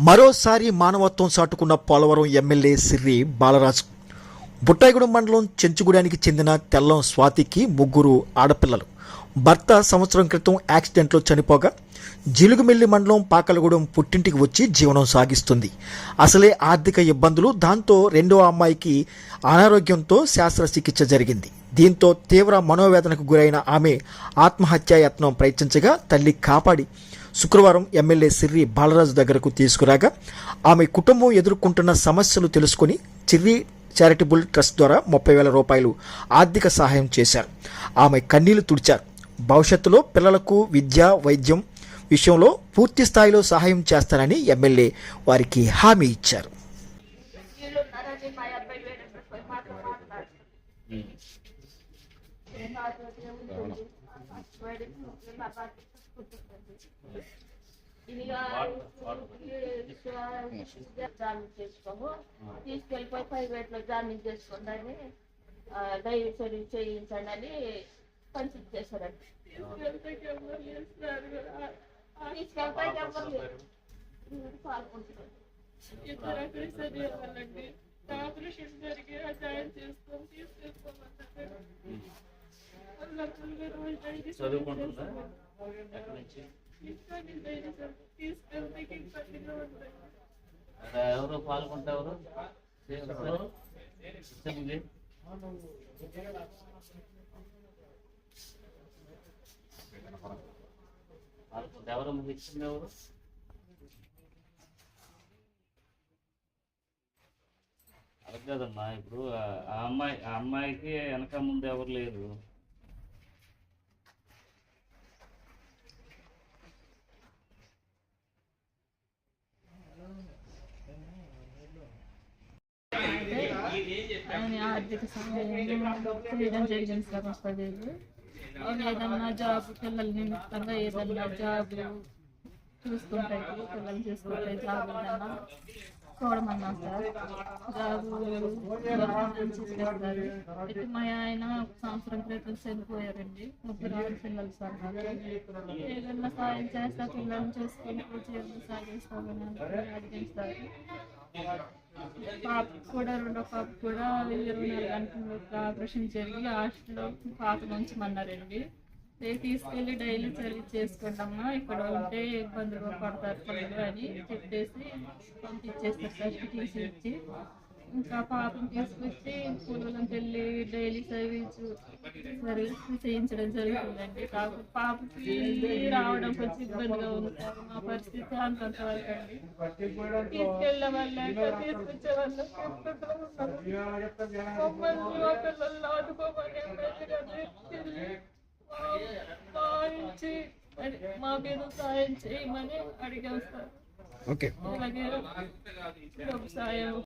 మరోసారి మానవత్వం చాటుకున్న పోలవరం ఎమ్మెల్యే సిర్రి బాలరాజు. బుట్టాయిగూడెం మండలం చెంచుగూడానికి చెందిన తెల్లం స్వాతికి ముగ్గురు ఆడపిల్లలు. భర్త సంవత్సరం క్రితం యాక్సిడెంట్లో చనిపోగా జిలుగుమిల్లి మండలం పాకలగూడెం పుట్టింటికి వచ్చి జీవనం సాగిస్తుంది. అసలే ఆర్థిక ఇబ్బందులు దాంతో రెండో అమ్మాయికి అనారోగ్యంతో శస్త్రచికిత్స జరిగింది. దీంతో తీవ్ర మనోవేదనకు గురైన ఆమె ఆత్మహత్యాయత్నం ప్రయత్నించగా తల్లి కాపాడి శుక్రవారం ఎమ్మెల్యే సిర్రి బాలరాజు దగ్గరకు తీసుకురాగా ఆమె కుటుంబం ఎదుర్కొంటున్న సమస్యలు తెలుసుకొని చిర్రి చారిటబుల్ ట్రస్ట్ ద్వారా ముప్పై వేల రూపాయలు ఆర్థిక సహాయం చేశారు. ఆమె కన్నీళ్ళు తుడిచారు. భవిష్యత్తులో పిల్లలకు విద్య వైద్యం విషయంలో పూర్తి స్థాయిలో సహాయం చేస్తానని ఎమ్మెల్యే వారికి హామీ ఇచ్చారు. జామీన్ చేసుకోము తీసుకెళ్ళిపోయి ప్రైవేట్ జామీన్ చేసుకోండి అని డైరీ సర్వీస్ చేయించండి అని కన్సిడర్ చేశారండి తీసుకెళ్తే ఎవరు. పాల్గొంటున్నారు ఇద్దరు అక్కడ చదివాలండి ఆపరేషన్ జరిగి ఆ జాయిన్ చేసుకొని చదువుకుంటుందా ఎక్కడి నుంచి ఎవరు? పాల్గొంటే ఎవరు ఎవరు? ఎవరు మీకు ఇచ్చింది ఎవరు అలా ఇప్పుడు ఆ- అమ్మాయి ఆ అమ్మాయికి వెనక ముందు ఎవరు లేరు ఆర్థిక సహాయం చేయడం జరిగింది ఏదన్నా జాబ్ పిల్లల నిమిత్తంగా ఏదన్నా జాబ్ చూసుకుంటాయి పిల్లలు చూసుకుంటాయి జాబ్ ఏదన్నా చూడమన్నా సార్. జాబు అయితే మా ఆయన ఒక సంవత్సరం క్రితం చనిపోయారండి. ముగ్గురు పిల్లలు సార్. ఏదన్నా సాయం చేస్తా పిల్లల్ని చూసుకొని జీవనం సాగిస్తామని అనుకుని సార్. పాప కూడా రెండో పాప కూడా ఇరవై నాలుగు గంటల ఆపరేషన్ జరిగి హాస్టల్లో పాప ఉంచమన్నారండి రేపు తీసుకెళ్ళి డైలీ సర్వీస్ చేసుకోండమ్మా ఇక్కడ ఉంటే ఇబ్బందులు పడతారు పిల్లలు అని చెప్పేసి పంపించేస్తారు ఫస్ట్ తీసి ఇచ్చి. ఇంకా పాపను తీసుకొచ్చి పొలంకి వెళ్ళి డైలీ సర్వీస్ సర్వీస్ చేయించడం జరుగుతుందండి. కాకపోతే పాపకి రావడం కొంచెం ఇబ్బందిగా ఉంది. మా పరిస్థితి అంతంత వరకు అండి. తీసుకెళ్ళే వాళ్ళంటే తీసుకొచ్చే వాళ్ళు ఎక్కడో ఉన్నారు. మమ్మల్ని ఒకళ్ళు ఆదుకోమని ఎమ్మెల్యే గారు తిరిగి సాయించి అది మా మీద సాయం చేయమని అడిగాం సార్ ఓకే. అలాగే సాయం